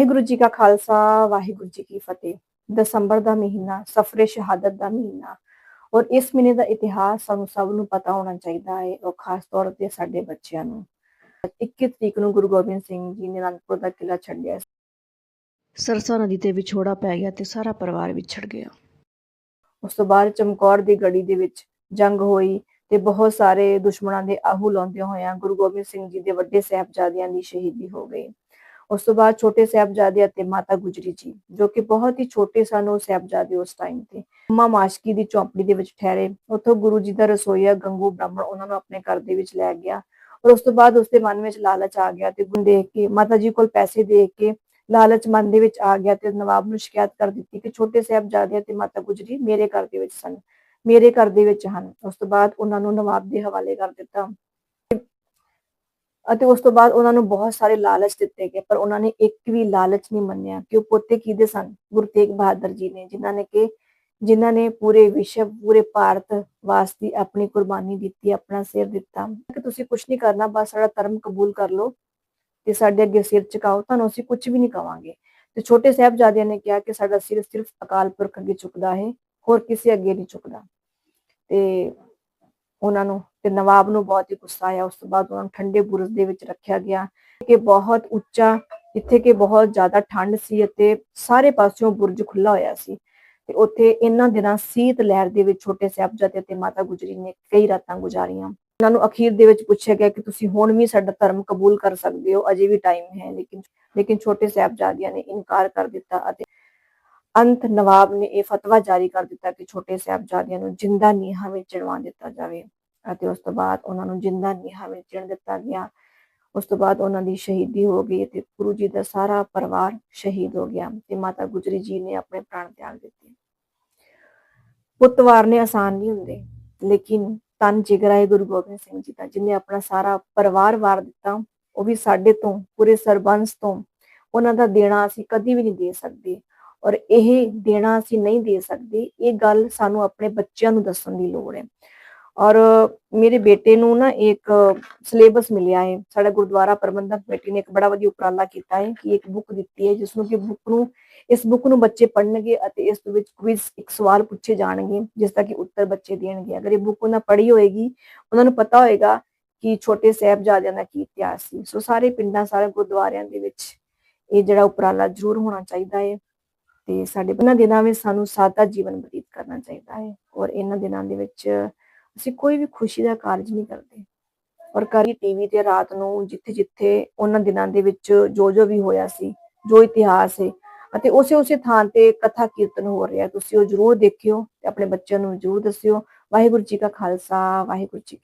ਵਾਹਿਗੁਰੂ ਜੀ ਕਾ ਖਾਲਸਾ ਵਾਹਿਗੁਰੂ ਜੀ ਕੀ ਫਤਿਹ। ਦਸੰਬਰ ਦਾ ਮਹੀਨਾ ਸਫਰੇ ਸ਼ਹਾਦਤ ਦਾ ਮਹੀਨਾ। ਔਰ ਇਸ ਮਹੀਨੇ ਦਾ ਇਤਿਹਾਸ ਸਾਨੂੰ ਸਭ ਨੂੰ ਪਤਾ ਹੋਣਾ ਚਾਹੀਦਾ ਹੈ ਔਰ ਖਾਸ ਤੌਰ ਤੇ ਸਾਡੇ ਬੱਚਿਆਂ ਨੂੰ। 21 ਤਰੀਕ ਨੂੰ ਗੁਰੂ ਗੋਬਿੰਦ ਸਿੰਘ ਜੀ ਨੇ ਅਨੰਦਪੁਰ ਦਾ ਕਿਲਾ ਛੱਡਿਆ। ਸਰਸਾ ਨਦੀ ਤੇ ਵਿਛੋੜਾ ਪੈ ਗਿਆ ਤੇ ਸਾਰਾ ਪਰਿਵਾਰ ਵਿਛੜ ਗਿਆ। ਉਸ ਤੋਂ ਬਾਅਦ ਚਮਕੌਰ ਦੀ ਗੜੀ ਦੇ ਵਿੱਚ ਜੰਗ ਹੋਈ ਤੇ ਬਹੁਤ ਸਾਰੇ ਦੁਸ਼ਮਣਾਂ ਦੇ ਆਹੂ ਲਾਉਂਦੇ ਹੋਇਆਂ ਗੁਰੂ ਗੋਬਿੰਦ ਸਿੰਘ ਜੀ ਦੇ ਵੱਡੇ ਸਾਹਿਬਜ਼ਾਦਿਆਂ ਦੀ ਸ਼ਹੀਦੀ ਹੋ ਗਈ। ਉਸ ਤੋਂ ਬਾਅਦ ਛੋਟੇ ਸਾਹਿਬਜ਼ਾਦੇ ਅਤੇ ਮਾਤਾ ਗੁਜਰੀ ਜੀ, ਜੋ ਕਿ ਬਹੁਤ ਹੀ ਛੋਟੇ ਸਨ ਉਹ ਸਾਹਿਬਜ਼ਾਦੇ ਉਸ ਟਾਈਮ ਤੇ। ਮਾਂ ਮਾਸ਼ਕੀ ਦੀ ਚੌਪੜੀ ਦੇ ਵਿੱਚ ਠਹਿਰੇ। ਉੱਥੋਂ ਗੁਰੂ ਜੀ ਦਾ ਰਸੋਈਆ ਗੰਗੂ ਬ੍ਰਾਹਮਣ ਉਹਨਾਂ ਨੂੰ ਆਪਣੇ ਘਰ ਦੇ ਵਿੱਚ ਲੈ ਗਿਆ ਔਰ ਉਸ ਤੋਂ ਬਾਅਦ ਉਸਦੇ ਮਨ ਵਿੱਚ ਲਾਲਚ ਆ ਗਿਆ ਤੇ ਗੁਣ ਦੇਖ ਕੇ, ਮਾਤਾ ਜੀ ਕੋਲ ਪੈਸੇ ਦੇਖ ਕੇ ਲਾਲਚ ਮਨ ਦੇ ਵਿੱਚ ਆ ਗਿਆ ਤੇ ਨਵਾਬ ਨੂੰ ਸ਼ਿਕਾਇਤ ਕਰ ਦਿੱਤੀ ਕਿ ਛੋਟੇ ਸਾਹਿਬਜ਼ਾਦੇ ਤੇ ਮਾਤਾ ਗੁਜਰੀ ਮੇਰੇ ਘਰ ਦੇ ਵਿੱਚ ਸਨ, ਮੇਰੇ ਘਰ ਦੇ ਵਿੱਚ ਹਨ। ਉਸ ਤੋਂ ਬਾਅਦ ਉਹਨਾਂ ਨੂੰ ਨਵਾਬ ਦੇ ਹਵਾਲੇ ਕਰ ਦਿੱਤਾ। ਅਤੇ ਉਸ ਤੋਂ ਬਾਅਦ ਉਹਨਾਂ ਨੂੰ ਬਹੁਤ ਸਾਰੇ ਲਾਲਚ ਦਿੱਤੇ ਗਏ, ਪਰ ਉਹਨਾਂ ਨੇ ਇੱਕ ਵੀ ਲਾਲਚ ਨਹੀਂ ਮੰਨਿਆ ਕਿ ਉਹ ਪੋਤੇ ਕਿਹਦੇ ਸਨ? ਗੁਰੂ ਤੇਗ ਬਹਾਦਰ ਜੀ ਨੇ, ਜਿਨ੍ਹਾਂ ਨੇ ਕਿ, ਜਿਨ੍ਹਾਂ ਨੇ ਪੂਰੇ ਵਿਸ਼ਵ, ਪੂਰੇ ਭਾਰਤ ਵਾਸਤੇ ਆਪਣੀ ਕੁਰਬਾਨੀ ਦਿੱਤੀ, ਆਪਣਾ ਸਿਰ ਦਿੱਤਾ। ਕਿ ਤੁਸੀਂ ਕੁਝ ਨਹੀਂ ਕਰਨਾ, ਬਸ ਸਾਡਾ ਧਰਮ ਕਬੂਲ ਕਰ ਲਓ ਤੇ ਸਾਡੇ ਅੱਗੇ ਸਿਰ ਝੁਕਾਓ, ਤੁਹਾਨੂੰ ਅਸੀਂ ਕੁਝ ਵੀ ਨਹੀਂ ਕਵਾਂਗੇ। ਤੇ ਛੋਟੇ ਸਾਹਿਬਜ਼ਾਦਿਆਂ ਨੇ ਕਿਹਾ ਕਿ ਸਾਡਾ ਸਿਰ ਸਿਰਫ ਅਕਾਲ ਪੁਰਖ ਅੱਗੇ ਝੁਕਦਾ ਹੈ, ਹੋਰ ਕਿਸੇ ਅੱਗੇ ਨਹੀਂ ਝੁਕਦਾ। ਤੇ ਉਹਨਾਂ ਨੂੰ ਤੇ ਨਵਾਬ ਨੂੰ ਬਹੁਤ ਹੀ ਗੁੱਸਾ ਆਇਆ। ਉਸ ਤੋਂ ਬਾਅਦ ਉਹਨਾਂ ਨੂੰ ਠੰਡੇ ਬੁਰਜ ਦੇ ਵਿੱਚ ਰੱਖਿਆ ਗਿਆ ਕਿ ਬਹੁਤ ਉੱਚਾ, ਜਿੱਥੇ ਕਿ ਬਹੁਤ ਜ਼ਿਆਦਾ ਠੰਡ ਸੀ ਅਤੇ ਸਾਰੇ ਪਾਸਿਓਂ ਬੁਰਜ ਖੁੱਲਾ ਹੋਇਆ ਸੀ। ਤੇ ਉੱਥੇ ਇਹਨਾਂ ਦਿਨਾਂ ਸੀਤ ਲਹਿਰ ਦੇ ਵਿੱਚ ਛੋਟੇ ਸਾਹਿਬਜ਼ਾਦੇ ਤੇ ਮਾਤਾ ਗੁਜਰੀ ਨੇ ਕਈ ਰਾਤਾਂ ਗੁਜ਼ਾਰੀਆਂ। ਉਹਨਾਂ ਨੂੰ ਅਖੀਰ ਦੇ ਵਿੱਚ ਪੁੱਛਿਆ ਗਿਆ ਕਿ ਤੁਸੀਂ ਹੁਣ ਵੀ ਸਾਡਾ ਧਰਮ ਕਬੂਲ ਕਰ ਸਕਦੇ ਹੋ? ਅਜੇ ਵੀ ਟਾਈਮ ਹੈ, ਲੇਕਿਨ ਲੇਕਿਨ ਛੋਟੇ ਸਾਹਿਬਜ਼ਾਦਿਆਂ ਨੇ ਇਨਕਾਰ ਕਰ ਦਿੱਤਾ ਅਤੇ ਅੰਤ ਨਵਾਬ ਨੇ ਇਹ ਫਤਵਾ ਜਾਰੀ ਕਰ ਦਿੱਤਾ ਕਿ ਛੋਟੇ ਸਾਹਿਬਜ਼ਾਦਿਆਂ ਨੂੰ ਜਿੰਦਾ ਨੀਹਾਂ ਵਿੱਚ ਚੜਵਾ ਦਿੱਤਾ ਜਾਵੇ। ਅਤੇ ਉਸ ਤੋਂ ਬਾਅਦ ਉਹਨਾਂ ਨੂੰ ਜਿੰਦਾ ਨੀਹਾਂ ਵਿੱਚ ਚਿਣ ਦਿੱਤਾ ਗਿਆ। ਉਸ ਤੋਂ ਬਾਅਦ ਉਹਨਾਂ ਦੀ ਸ਼ਹੀਦੀ ਹੋ ਗਈ ਤੇ ਗੁਰੂ ਜੀ ਦਾ ਸਾਰਾ ਪਰਿਵਾਰ ਸ਼ਹੀਦ ਹੋ ਗਿਆ ਤੇ ਮਾਤਾ ਗੁਜਰੀ ਜੀ ਨੇ ਆਪਣੇ ਪ੍ਰਾਣ ਤਿਆਗ ਦਿੱਤੇ। ਪੁੱਤ ਵਾਰਨੇ ਆਸਾਨ ਨਹੀਂ ਹੁੰਦੇ, ਲੇਕਿਨ ਤਨ ਜਿਗਰਾ ਗੁਰੂ ਗੋਬਿੰਦ ਸਿੰਘ ਜੀ ਦਾ, ਜਿਨੇ ਆਪਣਾ ਸਾਰਾ ਪਰਿਵਾਰ ਵਾਰ ਦਿੱਤਾ, ਉਹ ਵੀ ਸਾਡੇ ਤੋਂ, ਪੂਰੇ ਸਰਬੰਸ ਤੋਂ। ਉਹਨਾਂ ਦਾ ਦੇਣਾ ਅਸੀਂ ਕਦੀ ਵੀ ਨਹੀਂ ਦੇ ਸਕਦੇ ਔਰ ਇਹ ਦੇਣਾ ਅਸੀਂ ਨਹੀਂ ਦੇ ਸਕਦੇ, ਇਹ ਗੱਲ ਸਾਨੂੰ ਆਪਣੇ ਬੱਚਿਆਂ ਨੂੰ ਦੱਸਣ ਦੀ ਲੋੜ ਹੈ। ਔਰ ਮੇਰੇ ਬੇਟੇ ਨੂੰ ਨਾ ਇੱਕ ਸਿਲੇਬਸ ਮਿਲਿਆ ਹੈ ਸਾਡਾ ਗੁਰਦੁਆਰਾ ਪ੍ਰਬੰਧਕ ਕਮੇਟੀ ਨੇ ਇੱਕ ਬੜਾ ਵਧੀਆ ਉਪਰਾਲਾ ਕੀਤਾ ਹੈ ਕਿ ਇੱਕ ਬੁੱਕ ਦਿੱਤੀ ਹੈ ਜਿਸ ਨੂੰ ਕਿ ਬੁੱਕ ਨੂੰ, ਇਸ ਬੁੱਕ ਨੂੰ ਬੱਚੇ ਪੜ੍ਹਨਗੇ ਅਤੇ ਇਸ ਵਿੱਚ ਕੁਇਜ਼ ਇੱਕ ਸਵਾਲ ਪੁੱਛੇ ਜਾਣਗੇ, ਜਿਸ ਦਾ ਕਿ ਉੱਤਰ ਬੱਚੇ ਦੇਣਗੇ। ਅਗਰ ਇਹ ਬੁੱਕ ਉਹਨਾਂ ਪੜ੍ਹੀ ਹੋਏਗੀ, ਉਹਨਾਂ ਨੂੰ ਪਤਾ ਹੋਏਗਾ ਕਿ ਛੋਟੇ ਸਾਹਿਬਜ਼ਾਦਿਆਂ ਦਾ ਕੀ ਇਤਿਹਾਸ ਸੀ। ਸੋ ਸਾਰੇ ਪਿੰਡਾਂ, ਸਾਰੇ ਗੁਰਦੁਆਰਿਆਂ ਦੇ ਵਿੱਚ ਇਹ ਜਿਹੜਾ ਉਪਰਾਲਾ ਜ਼ਰੂਰ ਹੋਣਾ ਚਾਹੀਦਾ ਹੈ ਤੇ ਸਾਡੇ ਇਹਨਾਂ ਦਿਨਾਂ ਵਿੱਚ ਸਾਨੂੰ ਸਾਦਾ ਜੀਵਨ ਬਤੀਤ ਕਰਨਾ ਚਾਹੀਦਾ ਹੈ ਔਰ ਇਹਨਾਂ ਦਿਨਾਂ ਦੇ ਵਿੱਚ ਅਸੀਂ ਕੋਈ ਵੀ ਖੁਸ਼ੀ ਦਾ ਕਾਰਜ ਨਹੀਂ ਕਰਦੇ। ਔਰ ਕਰੀ ਟੀਵੀ ਤੇ ਰਾਤ ਨੂੰ ਜਿੱਥੇ ਜਿੱਥੇ ਉਹਨਾਂ ਦਿਨਾਂ ਦੇ ਵਿੱਚ ਜੋ ਜੋ ਵੀ ਹੋਇਆ ਸੀ, ਜੋ ਇਤਿਹਾਸ ਹੈ, ਅਤੇ ਉਸੇ ਉਸੇ ਥਾਂ ਤੇ ਕਥਾ ਕੀਰਤਨ ਹੋ ਰਿਹਾ ਤੁਸੀਂ ਉਹ ਜਰੂਰ ਦੇਖਿਓ ਤੇ ਆਪਣੇ ਬੱਚਿਆਂ ਨੂੰ ਜਰੂਰ ਦੱਸਿਓ। ਵਾਹਿਗੁਰੂ ਜੀ ਕਾ ਖਾਲਸਾ, ਵਾਹਿਗੁਰੂ ਜੀ